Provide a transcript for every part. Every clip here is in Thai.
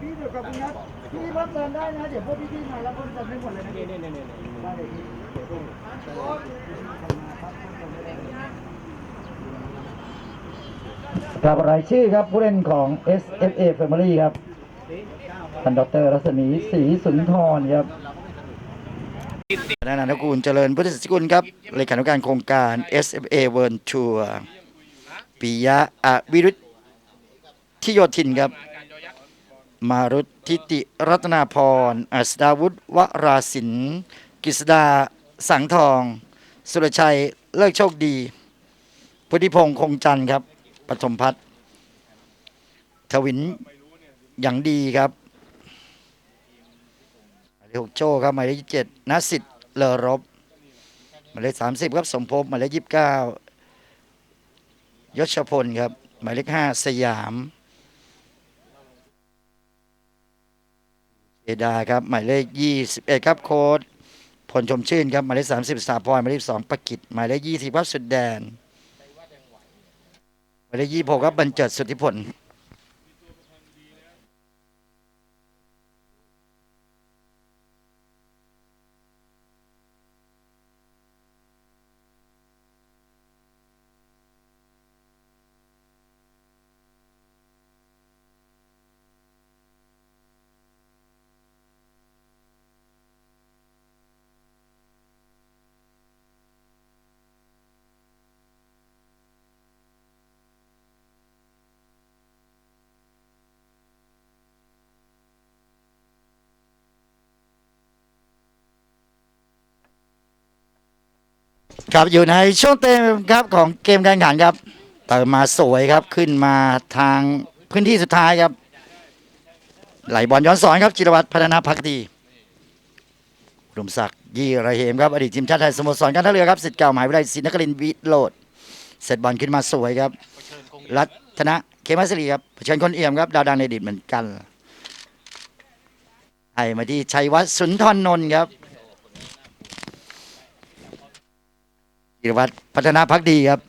พี่เดี๋ยวขอบคุณครับพี่เพิ่มเติมได้นะ เดี๋ยวพวกพี่ๆมาแล้วเพิ่มเติมให้หมดเลยนะนี่นี่นี่นี่ได้เลยพี่เดี๋ยวดูครับรายชื่อครับผู้เล่นของ SFA Family ครับท่านดรรัศมีศรีสุนทรครับนายนานุกูลเจริญพุทธศิกุลครับเลขานุการโครงการ SFA World Tour ปิยะอวิรุธที่โยธินครับ มารุธทิติรัตนาพร อัสดาวุฒิวราสินกฤษดาสังทอง สุรชัยเลิกโชคดี พุทธิพงษ์คงจันทร์ครับปฐมพัฒน์ทวินอย่างดีครับหมายเลขหกโจ้ครับหมายเลขเจ็ดนสิทธิ์เลอรบหมายเลขสามสิบครับสมภพหมายเลขยี่สิบเก้ายศพลครับหมายเลขห้าสยาม เอดาครับหมายเลขยี่สิบเอ็ดครับโค้ดผลชมชื่นครับหมายเลขสามสิบสาพรหมายเลขสองประกิตหมายเลขยี่สิบครับสุดแดนหมายเลขยี่หกครับบรรเจิดสุทธิผล ครับอยู่ในช่วงเต็มครับของเกมการแข่งขันครับเติมมาสวยครับขึ้นมาทางพื้นที่สุดท้ายครับ ไหลบอลย้อนสอนครับจิรวัตรพัฒนาพักดีรุมศักดิ์ยี่ระเหมครับอดีตทีมชาติไทยสโมสรการท่าเรือครับสิทธิ์เก่ามหาวิทยาลัยศรีนครินทร์วิโรดเสร็จบอลขึ้นมาสวยครับ รัตนะเคมัสรีครับเผชิญคนเอี่ยมครับดาวดังในอดีตเหมือนกันให้มาที่ชัยวัฒน์สุนทรนนท์ครับ กิรวัตรพัฒนาพักดีครับ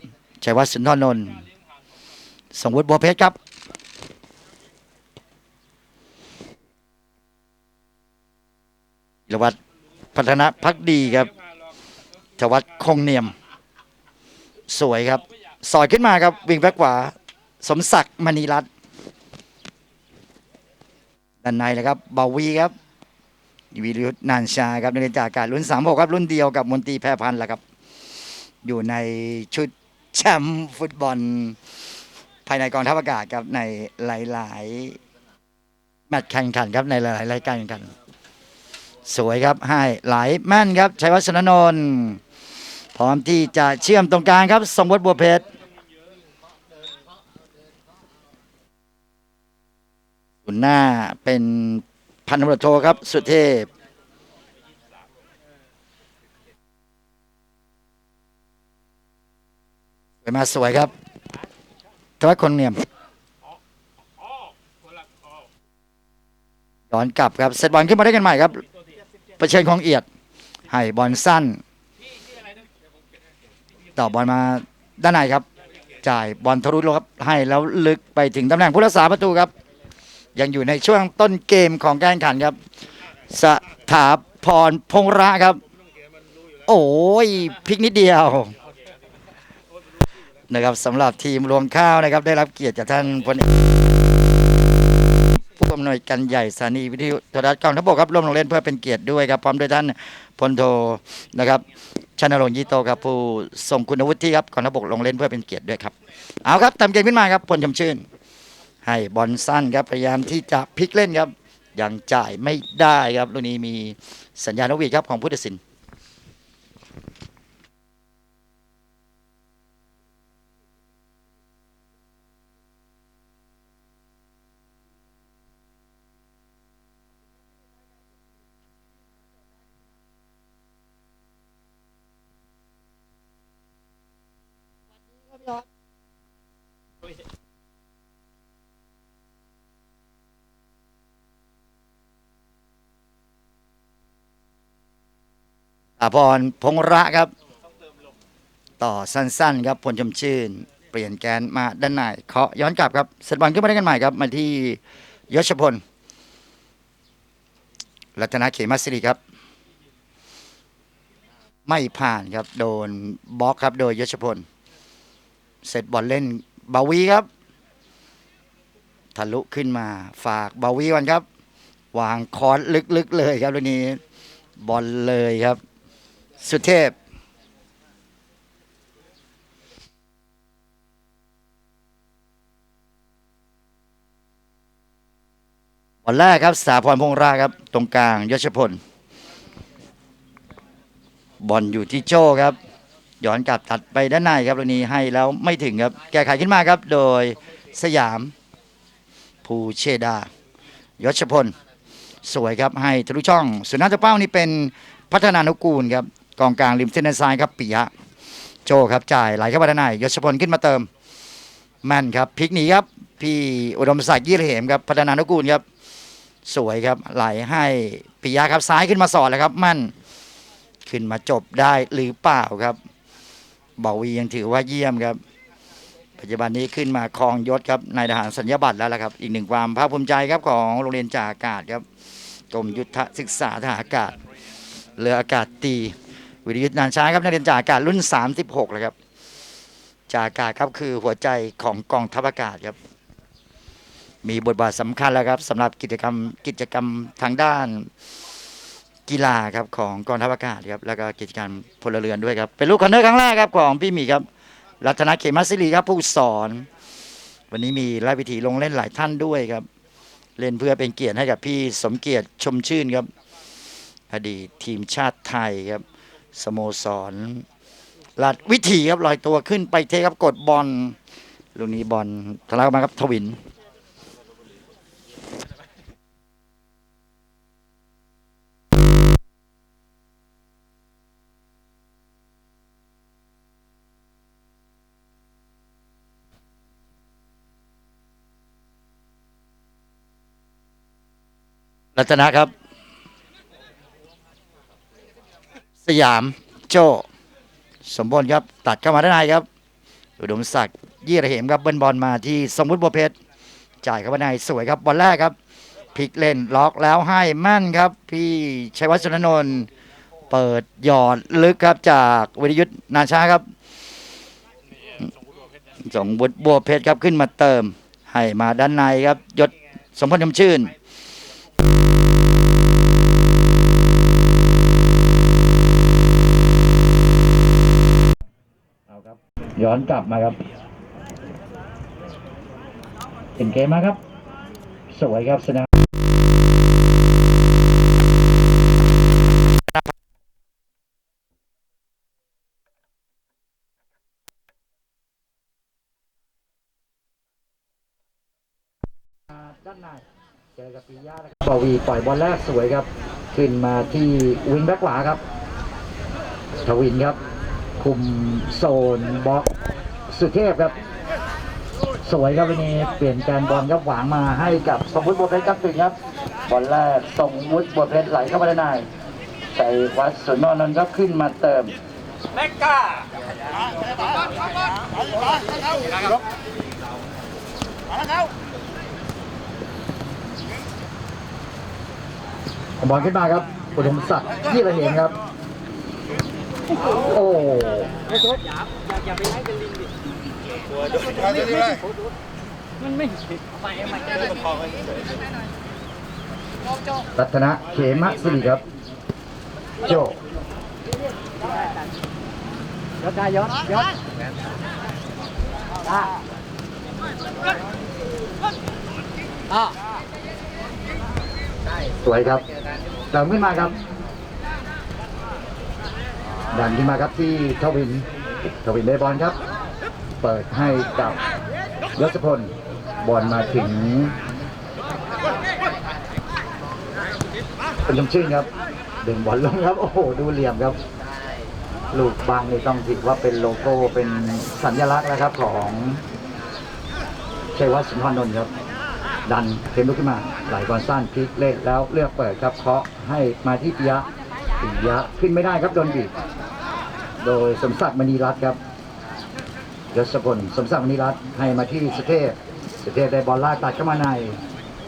ชัยวัฒน์สุนทรนนท์สงวุฒิบัวเพชรครับกิรวัตรพัฒนาพักดีครับชวัฒน์คงเนียม สวยครับ สอยขึ้นมาครับ วิ่งแบ็กขวา สมศักดิ์มณีรัตน์ด้านในนะครับเบาวีครับวีรยุทธนานชาครับในเรียนจากกาศรุ่นสามหกครับ รุ่นเดียวกับมนตรีแพรพันธ์แหละครับ อยู่ในชุดแชมป์ฟุตบอล ภายในกองทัพอากาศครับในหลาย ๆ แมตช์แข่งขันครับในหลายๆรายการแข่งขัน สวยครับให้ไหลแม่นครับชัยวัฒนนนท์พร้อมที่จะเชื่อมตรงกลางครับสมวัติบัวเพชรส่นหน้าเป็นพันตำรวจโทครับ สุเทพ ไปมาสวยครับทวัฒน์คนเนียมย้อนกลับครับเซตบอลขึ้นมาได้กันใหม่ครับเผชิญของเอียด ให้บอลสั้น ต่อบอลมาด้านในครับ จ่ายบอลทะลุลครับ ให้แล้วลึกไปถึงตำแหน่งผู้รักษาประตูครับ ยังอยู่ในช่วงต้นเกมของการแข่งขันครับ สถาพรพงระครับ โอ้ยพลิกนิดเดียว นะครับสำหรับทีมรวงข้าวนะครับ ได้รับเกียรติจากท่านพลผู้อำนวยการใหญ่สถานีวิทยุโทรทัศน์กองทัพบกครับร่วมลงเล่นเพื่อเป็นเกียรติด้วยครับพร้อมด้วยท่านพลโทนะครับชนรงค์ยีโตครับผู้ส่งคุณวุฒิครับกองทัพบกลงเล่นเพื่อเป็นเกียรติด้วยครับเอาครับทำเกมขึ้นมาครับพลชมชื่น ให้บอลสั้นครับพยายามที่จะพลิกเล่นครับยังจ่ายไม่ได้ครับลูกนี้มีสัญญาณนกหวีดครับของผู้ตัดสิน อาพรพงระครับ ต่อสั้นๆ ครับพลชมชื่น เปลี่ยนแกนมาด้านในเคาะย้อนกลับครับเซตบอลขึ้นมาได้กันใหม่ครับ มาที่ยศพลรัตนเขมาสิริครับ ไม่ผ่านครับ โดนบล็อกครับ โดยยศพลเสร็จบอลเล่นบาวีครับทะลุขึ้นมาฝากบาวีก่อนครับ วางคอนลึกๆเลยครับตรงนี้บอลเลยครับ สุเทพบอลแรกครับ สาพรพงษ์ราครับ ตรงกลางยศพล บอลอยู่ที่โจ้ครับ ย้อนกลับตัดไปด้านในครับตรงนี้ให้แล้วไม่ถึงครับ แก้ไขขึ้นมาครับ โดยสยาม ภูเชดายศพล สวยครับให้ทะลุช่องสุนัขเป้านี่เป็นพัฒนานุกูลครับ กองกลางริมเส้นด้านซ้ายครับปิยะโจครับจ่ายไหลเข้ามาด้านในยศพลขึ้นมาเติมแม่นครับพลิกหนีครับ พี่อุดมศักดิ์ยี่เหมครับพัฒนานุกูลครับ สวยครับไหลให้ปิยะครับซ้ายขึ้นมาสอดแล้วครับมั่นขึ้นมาจบได้หรือเปล่าครับบาวียังถือว่าเยี่ยมครับ ปัจจุบันนี้ขึ้นมาครองยศครับนายทหารสัญญาบัตรแล้วละครับ อีกหนึ่งความภาคภูมิใจครับของโรงเรียนจ่าอากาศครับกรมยุทธศึกษาทหารอากาศเรืออากาศตี วิทยุทธนานช้างครับนักเรียนจ่าอากาศรุ่น 36เลยครับจ่าอากาศครับคือหัวใจของกองทัพอากาศครับ มีบทบาทสำคัญแล้วครับสำหรับกิจกรรมกิจกรรมทางด้านกีฬาครับของกองทัพอากาศครับแล้วก็กิจกรรมพลเรือนด้วยครับเป็นลูกคอนเนอร์ครั้งแรกครับของพี่หมีครับ รัตนเขมาสิริครับผู้สอน วันนี้มีรายพิธีลงเล่นหลายท่านด้วยครับ เล่นเพื่อเป็นเกียรติให้กับพี่สมเกียรติชมชื่นครับ อดีตทีมชาติไทยครับ สโมสรลัดวิถีครับลอยตัวขึ้นไปเทครับกดบอลลูกนี้บอลทะลักมาครับทวินรัตนะครับ สยามโจสมบูรณ์ครับตัดเข้ามาด้านในครับ อุดมศักดิ์ยี่ระเหมครับเบิ้ลบอลมาที่สมมุติบัวเพชรจ่ายเข้ามาในสวยครับบอลแรกครับพลิกเล่นล็อกแล้วให้แม่นครับ พี่ชัยวัฒน์สุนนนท์เปิดหยอดลึกครับจากวิทยุทธนาช้าครับสมบุตรบัวเพชรครับขึ้นมาเติม ให้มาด้านในครับยศสมพลยมชื่น ย้อนกลับมาครับเป็นเกมมาครับ สวยครับสนามด้านในเจอกับปียานะครับบาวีปล่อยบอลแรกสวยครับ ขึ้นมาที่วิงแบ็กขวาครับทวินครับ คุมโซนบล็อกสุเทพครับ สวยครับวันนี้เปลี่ยนการบอลครับหวางมาให้กับสมมุติบัวเพชรครับถึงครับบอลแรกสมมุติบัวเพชรไหลเข้ามาด้านในใส่วัดสุนนท์ครับขึ้นมาเติมเมกาบอลขึ้นมาครับอุดมศักดิ์ยี่ระเหงครับ โอ้อย่าอย่าไปให้เป็นลิงดิมันไม่ไปมันจะเป็นคอรัตนะเขมะสิริครับ โจยศได้ยศยศอ่าอ่าสวยครับดันขึ้นมาครับ ดันขึ้นมาครับที่ทวินทวินได้บอลครับ เปิดให้กับยศพลบอลมาถึงเป็นลมชื่นครับดึงบอลลงครับ โอ้โห ดูเหลี่ยมครับ ลูกบางนี่ต้องถือว่าเป็นโลโก้เป็นสัญลักษณ์นะครับของชัยวัฒน์สุนทรนนท์ครับดันเทมลุกขึ้นมา ไหลบอลสั้นพลิกเล่นแล้วเลือกเปิดครับเคาะให้มาที่ปิยะ ปิยะขึ้นไม่ได้ครับโดนบีบโดยสมศักดิ์มณีรัตน์ครับยศพลสมศักดิ์มณีรัตน์ให้มาที่สุเทพสุเทพได้บอลลากตัดเข้ามาใน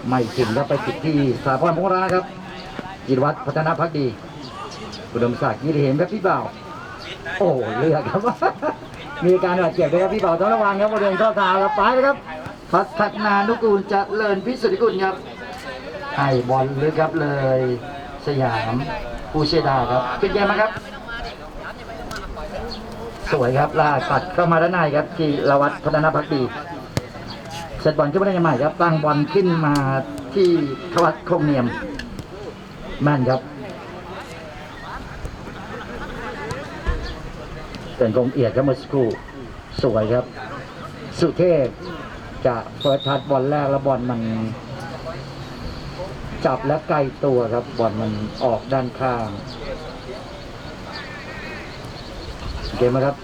ไม่ถึงแล้วไปติดที่สาพรพงราครับจิรวัตรพัฒนาพักดีอุดมศักดิ์ยี่เห็นครับพี่เบาโอ้เลือกครับ มีการบาดเจ็บด้วยครับพี่เบาต้องระวังครับบริเวณข้อเท้าครับไปเลยครับพัฒนานุกูลจะเลินพิสุทธิกุลครับให้บอลลึกครับเลย สยาม ผู้เชยดาครับเป็นไงมางครับ สวยครับลากตัดเข้ามาด้านในครับจีรวัตรพัฒนาพักดีเซตบอลขึ้นมาได้ยังไงครับตั้งบอลขึ้นมาที่ทวัตคงเนียมแม่นครับเป็นกงเอียดครับเมื่อสักครู่สวยครับ สุเทพจะเฟิร์สทัชบอลแรกแล้วบอลมัน จับและไกลตัวครับบอลมันออกด้านข้างเกมครับ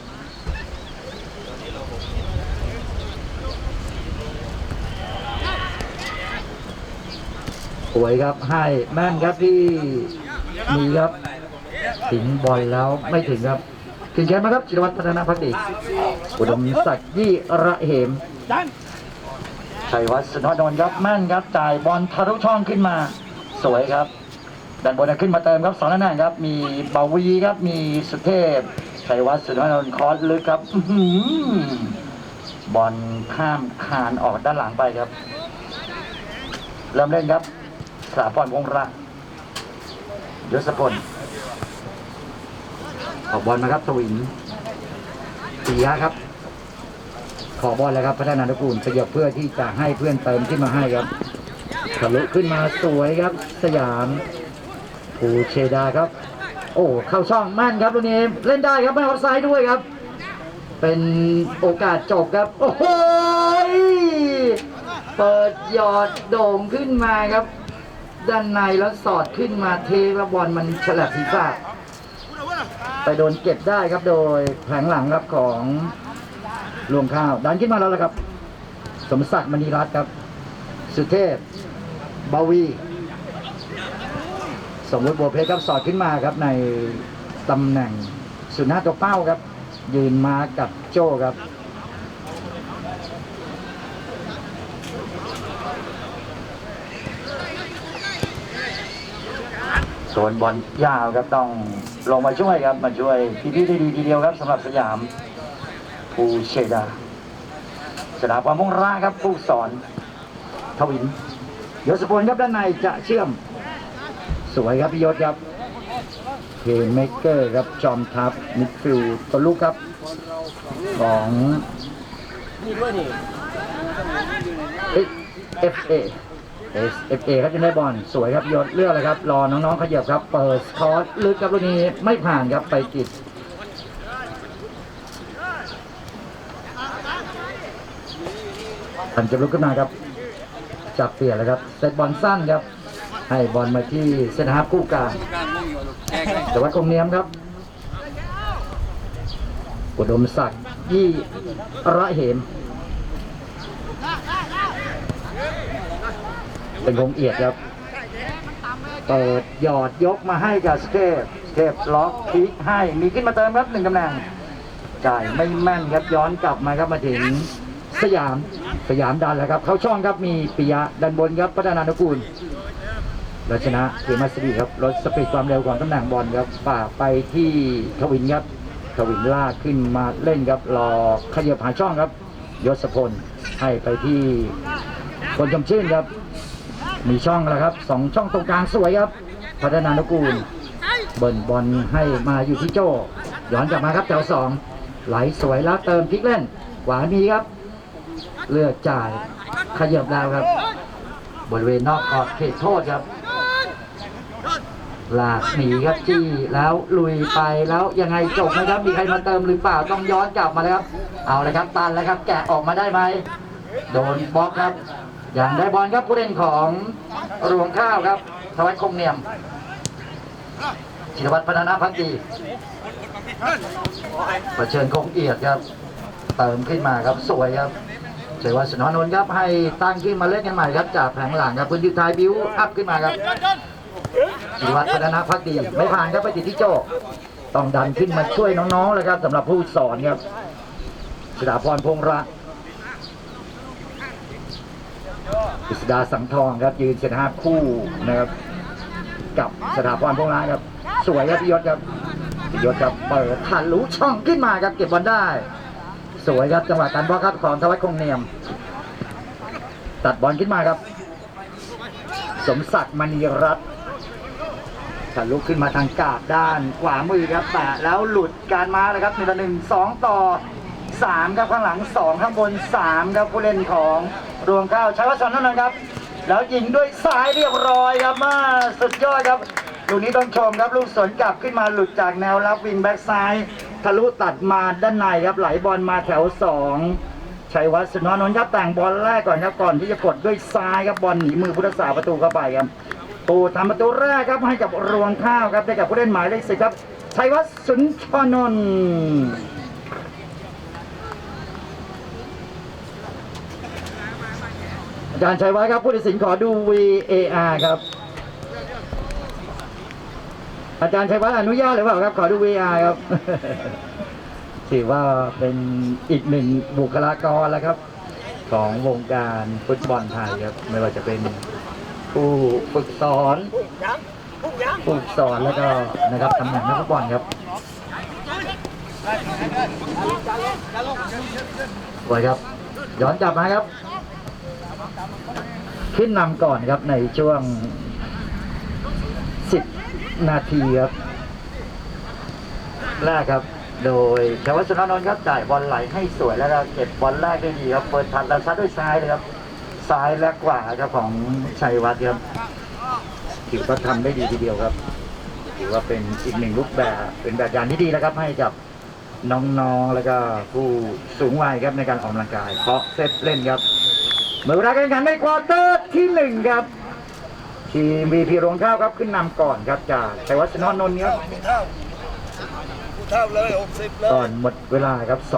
สวยครับให้แม่นครับที่มีครับถึงบอลแล้วไม่ถึงครับถึงแชมป์ไหมครับจิรวัตรพัฒนาพักดีอุดมศักดิ์ยี่ระเหม ชัยวัฒน์สุนทรนนครับแม่นครับจ่ายบอลทะลุช่องขึ้นมา สวยครับด้านบนขึ้นมาเติมครับสองนันครับ มีเบาวีครับ มีสุเทพชัยวัฒน์สุนทรนนท์คอสลึกครับอื้อหือบอลข้ามคานออกด้านหลังไปครับ เริ่มเล่นครับสาพรวงระยศพลขอกบอลมาครับสวินปียะครับ ขอบอลแล้วครับพัฒนานุกูลขยับเพื่อที่จะให้เพื่อนเติมขึ้นมาให้ครับทะลุขึ้นมาสวยครับ สยามภูเชดาครับ โอ้เข้าช่องแม่นครับลูกนี้เล่นได้ครับไม่ออฟไซด์ด้วยครับ เป็นโอกาสจบครับ โอ้โหยเปิดยอดโด่งขึ้นมาครับ ด้านในแล้วสอดขึ้นมาเทแล้วบอลมันฉลับศีรษะไปโดนเก็บได้ครับโดยแผงหลังครับของ รวงข้าว ดันขึ้นมาแล้วละครับ สมศักดิ์มณีรัตน์ครับ สุเทพบาวี สมมติบัวเพชรครับสอดขึ้นมาครับในตำแหน่งสุนัขตัวเป้าครับ ยืนมากับโจ้ครับส่วนบอลยาวครับต้องลงมาช่วยครับมาช่วยพี่ๆได้ดีทีเดียวครับสำหรับสยาม ภูเชดาสนามความมุ่งร้าครับผู้สอนทวินยศพลครับด้านในจะเชื่อม สวยครับพี่ยศครับเพนเมเกอร์ครับจอมทัพมิดฟิลตัวลูกครับของนี่ด้วยนี่ FA FA ครับจะได้บอลสวยครับยศเลือกเลยครับ รอน้องๆขยับครับ เปิดคอร์สลึกครับลูกนี้ไม่ผ่านครับไปติด พันจะลุกขึ้นมาครับ จับเปลี่ยนแล้วครับเซตบอลสั้นครับ ให้บอลมาที่เซนฮาร์คู่กลางการแต่ว่าคงเนียมครับอุดมศักดิ์ยี่ระเหมเป็นคงเอียดครับเปิดหยอดยกมาให้กับสเทพสเทพล็อกพลิกให้มีขึ้นมาเติมครับหนึ่งตำแหน่งจ่ายไม่แม่นครับย้อนกลับมาครับมาถึงสยาม สยามดันแล้วครับ เข้าช่องครับมีปิยะดันบนครับพัฒนานุกูลรัชนะเกมาสดีครับลดสปีดความเร็วของตำแหน่งบอลครับฝาไปที่ทวินครับทวินลากขึ้นมาเล่นครับรอขยับหาช่องครับ ยศพลให้ไปที่คนชมชื่นครับ มีช่องแล้วครับสองช่องตรงกลางสวยครับ พัฒนานุกูล เบิร์นบอลให้มาอยู่ที่โจ้ย้อนกลับมาครับแถวสองไหลสวยแล้วเติมพลิกเล่นขวามีครับ เลือกจ่ายขยับดาวครับ บริเวณนอกขอบเขตโทษครับลากหนีครับจี้แล้วลุยไปแล้วยังไงจบไหมครับ มีใครมาเติมหรือเปล่าต้องย้อนกลับมาเลยครับ เอาเลยครับตันแล้วครับ แกะออกมาได้ไหมโดนบล็อกครับอย่างได้บอลครับผู้เล่นของรวงข้าวครับทวัฒน์คงเนียมชินวัตรพันาพักดีประเชิญคงเอียดครับ เติมขึ้นมาครับสวยครับ เฉยว่าสนนนท์ครับให้ตั้งขึ้นมาเล่นกันใหม่ครับจากแผงหลังครับพื้นที่ท้ายบิ้วอัพขึ้นมาครับชิวัตรพัฒนาพักดีไม่ผ่านครับไปติดที่โจต้องดันขึ้นมาช่วยน้องๆเลยครับสำหรับผู้สอนครับสถาพรพงษ์รักอิสดาสังทองครับยืนเซนห้าคู่นะครับกับสถาพรพงษ์รักครับ สวยครับพี่ยศครับพี่ยศครับเปิดทะลุช่องขึ้นมาครับเก็บบอลได้ สวยครับจังหวะการบล็อกครับของทวัฒน์คงเนียม ตัดบอลขึ้นมาครับ สมศักดิ์มณีรัตน์ทะลุขึ้นมาทางกาดด้านขวามือครับแตะแล้วหลุดการมาเลยครับหนึ่งต่อหนึ่งสองต่อสามครับข้างหลังสองข้างบนสามครับผู้เล่นของรวงข้าวชัยวัฒน์นเท่านั้นครับ แล้วยิงด้วยซ้ายเรียบร้อยครับมาสุดยอดครับลูกนี้ต้องชมครับลูกสวนกลับขึ้นมาหลุดจากแนวรับวิงแบ็กซ้าย ทะลุตัดมาด้านในครับไหลบอลมาแถวสองชัยวัฒน์สุนทรนนท์ครับแต่งบอลแรกก่อนครับก่อนที่จะกดด้วยซ้ายครับบอลหนีมือพุทธศาสประตูเข้าไปครับปูทำประตูแรกครับให้กับรวงข้าวครับได้กับผู้เล่นหมายเลขสิบครับชัยวัฒน์สุนทรนนท์อาจารย์ชัยวัฒน์ครับผู้ตัดสินขอดู VAR ครับ อาจารย์ชัยวัฒน์อนุญาตหรือเปล่าครับ ขอดู VR ครับถือว่าเป็นอีกหนึ่งบุคลากรแล้วครับ ของวงการฟุตบอลไทยครับ ไม่ว่าจะเป็นผู้ฝึกสอนผู้ฝึกสอนแล้วก็นะครับตำแหน่งนักฟุตบอลครับสวยครับ ย้อนกลับมาครับ ขึ้นนำก่อนครับในช่วง นาทีครับแรกครับ โดยชวัชนนนท์ครับจ่ายบอลไหลให้สวยแล้วก็เก็บบอลแรกได้ดีครับ เปิดทันแล้วซัดด้วยซ้ายเลยครับ ซ้ายและขวาครับของชัยวัฒน์ครับถือว่าทำได้ดีทีเดียวครับ ถือว่าเป็นอีกหนึ่งรูปแบบ เป็นแบบอย่างที่ดีแล้วครับ ให้กับน้องๆแล้วก็ผู้สูงวัยครับในการออกกำลังกาย เพราะเซตเล่นครับเมื่อเวลาการแข่งขันในควอเตอร์ที่หนึ่งครับ ทีมวีพีรวงข้าวครับขึ้นนำก่อนครับจากชัยวัฒน์ชนนนท์ครับเท่าผู้เท่าเลยหกสิบเลยก่อนหมดเวลาครับสอง